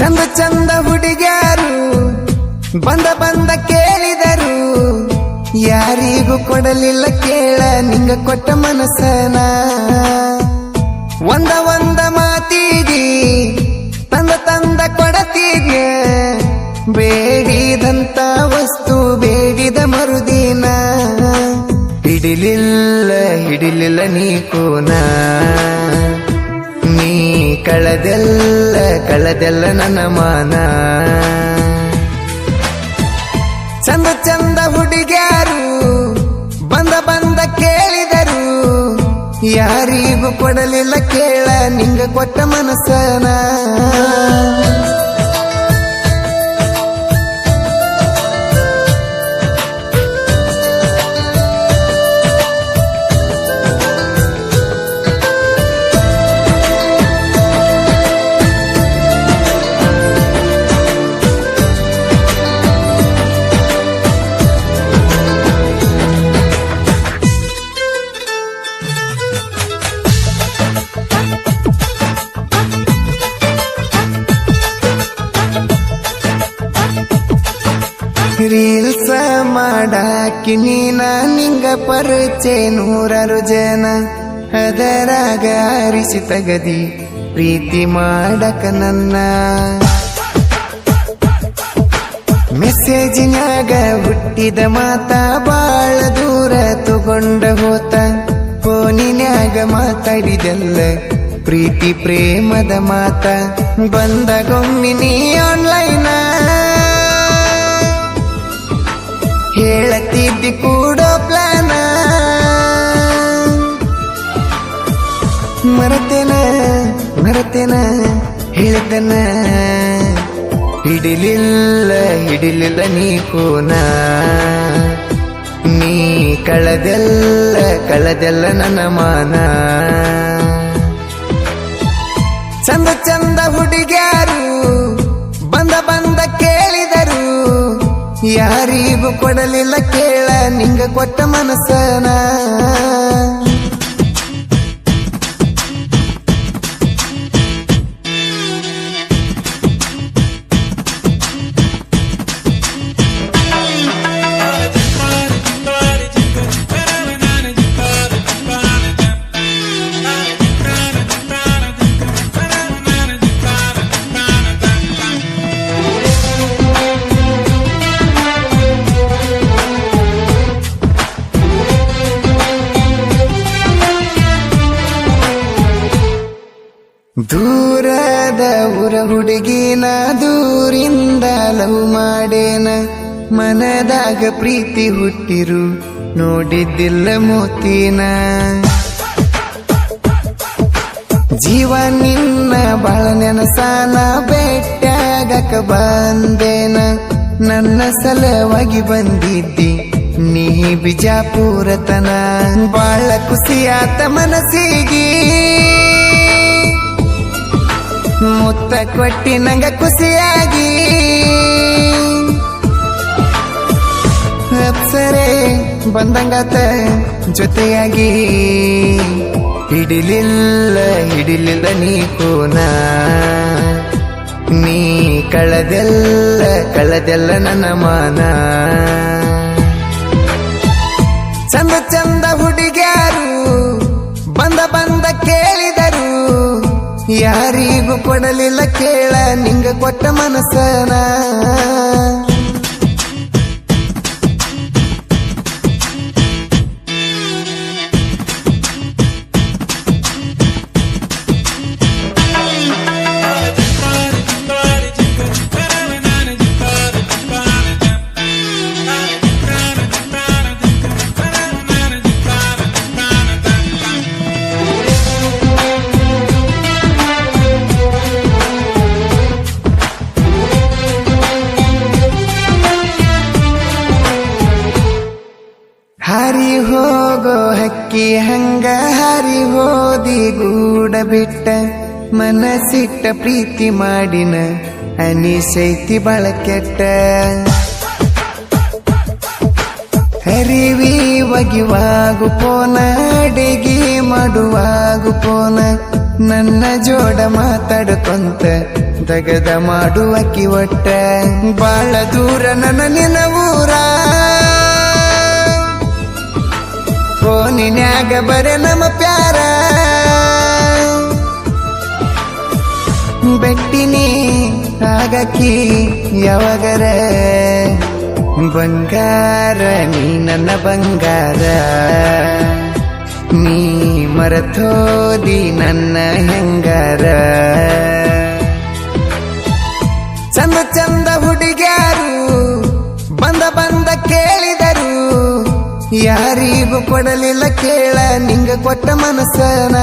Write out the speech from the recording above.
ಚಂದ ಚಂದ ಹುಡುಗ್ಯಾರು, ಬಂದ ಬಂದ ಕೇಳಿದರು. ಯಾರಿಗೂ ಕೊಡಲಿಲ್ಲ ಕೇಳ, ನಿಂಗ ಕೊಟ್ಟ ಮನಸ್ಸನ. ಒಂದ ಒಂದ ಮಾತೀಗಿ ತಂದ ತಂದ ಕೊಡತಿಗೆ ಬೇಡಿದಂತ ಕಳದೆಲ್ಲ ನನ್ನ ಮಾನ. ಚಂದ ಚಂದ ಹುಡುಗ್ಯಾರು, ಬಂದ ಬಂದ ಕೇಳಿದರು. ಯಾರಿಗೂ ಕೊಡಲಿಲ್ಲ ಕೇಳ, ನಿಂಗ ಕೊಟ್ಟ ಮನಸ್ಸನ. ರೀಲ್ಸ ಮಾಡಾಕಿನಿ ನೀನ ನಿಂಗ ಪರಿಚೆ ನೂರಾರು ಜನ. ಅದರಾಗ ಆರಿಸಿ ತಗದಿ ಪ್ರೀತಿ ಮಾಡಕ ನನ್ನ. ಮೆಸೇಜಿನಾಗ ಹುಟ್ಟಿದ ಮಾತ ಬಾಳ ದೂರ ತಗೊಂಡ ಹೋತ. ಫೋನಿನ್ಯಾಗ ಮಾತಾಡಿದೆಲ್ಲ ಪ್ರೀತಿ ಪ್ರೇಮದ ಮಾತ. ಬಂದ ನೀ ಆನ್ಲೈನ ಹೇಳತಿದ್ದಿ ಕೂಡ ಪ್ಲಾನ ಮರತೇನ ಮರತೇನ ಹೇಳ್ತೇನ? ಹಿಡಿಲಿಲ್ಲ ಹಿಡಿಲಿಲ್ಲ ನೀ ಕೂನ. ನೀ ಕಳದೆಲ್ಲ ಕಳದೆಲ್ಲ ನನ್ನ ಮಾನ. ಚಂದ ಚಂದ ಹುಡುಗ್ಯಾರು ಯಾರಿಗೂ ಕೊಡಲಿಲ್ಲ ಕೇಳ ನಿಂಗ ಕೊಟ್ಟ ಮನಸ್ಸನ ಹುಡುಗಿನ ದೂರಿಂದ ಲವ್ ಮಾಡೇನ? ಮನದಾಗ ಪ್ರೀತಿ ಹುಟ್ಟಿರು, ನೋಡಿದ್ದಿಲ್ಲ ಮೋತಿನ. ಜೀವ ನಿನ್ನ ಬಾಳ ನೆನಸಾನ ಬೆಟ್ಟಾಗಕ ಬಂದೇನ? ನನ್ನ ಸಲವಾಗಿ ಬಂದಿದ್ದಿ ನೀ ಬಿಜಾಪುರತನ. ಬಾಳ ಖುಷಿಯಾತ ಮನಸ್ಸಿಗೆ. ಮುತ್ತ ಕೊಟ್ಟಿ ನಂಗ ಖುಷಿಯಾಗಿ. ಅಪ್ಸರೆ ಬಂದಂಗತ ಜೊತೆಯಾಗಿ. ಹಿಡಿಲಿಲ್ಲ ಹಿಡಿಲಿಲ್ಲ ನೀ ಕೋನ ನೀ ಕಳದೆಲ್ಲ ಕಳದೆಲ್ಲ ನನ್ನ ಮಾನ. ಯಾರಿಗೂ ಕೊಡಲಿಲ್ಲ ಕೇಳ ನಿಂಗ ಕೊಟ್ಟ ಮನಸ್ಸನ ಹಕ್ಕಿ ಹಂಗ ಹರಿ ಹೋದಿ ಗೂಡ ಬಿಟ್ಟ, ಮನಸ್ಸಿಟ್ಟ ಪ್ರೀತಿ ಮಾಡಿನ ಅನಿಸೈತಿ ಬಳಕೆಟ್ಟ ಹರಿವಿ ಒಗಿವಾಗು ಪೋನ ಅಡಿಗೆ ಮಾಡುವಾಗು ಪೋನ ನನ್ನ ಜೋಡ ಮಾತಾಡ್ಕೊಂತ ದಗದ ಮಾಡುವಕಿ ಒಟ್ಟ. ಬಾಳ ದೂರ ನನ್ನ ನಿನ್ನ ಫೋನಿನ್ಯಾಗ ಬರೆ ನಮ್ಮ ಪ್ಯಾರ. ಬೆಟ್ಟಿನಿ ಆಗಕಿ ಯಾವಾಗರ? ಬಂಗಾರ, ನೀ ನನ್ನ ಬಂಗಾರ. ನೀ ಮರತೋದಿ ನನ್ನ ಹೆಂಗಾರ? ಚಂದ ಚಂದ ಯಾರಿಗೂ ಕೊಡಲಿಲ್ಲ ಕೇಳ ನಿಂಗ ಕೊಟ್ಟ ಮನಸ್ಸನ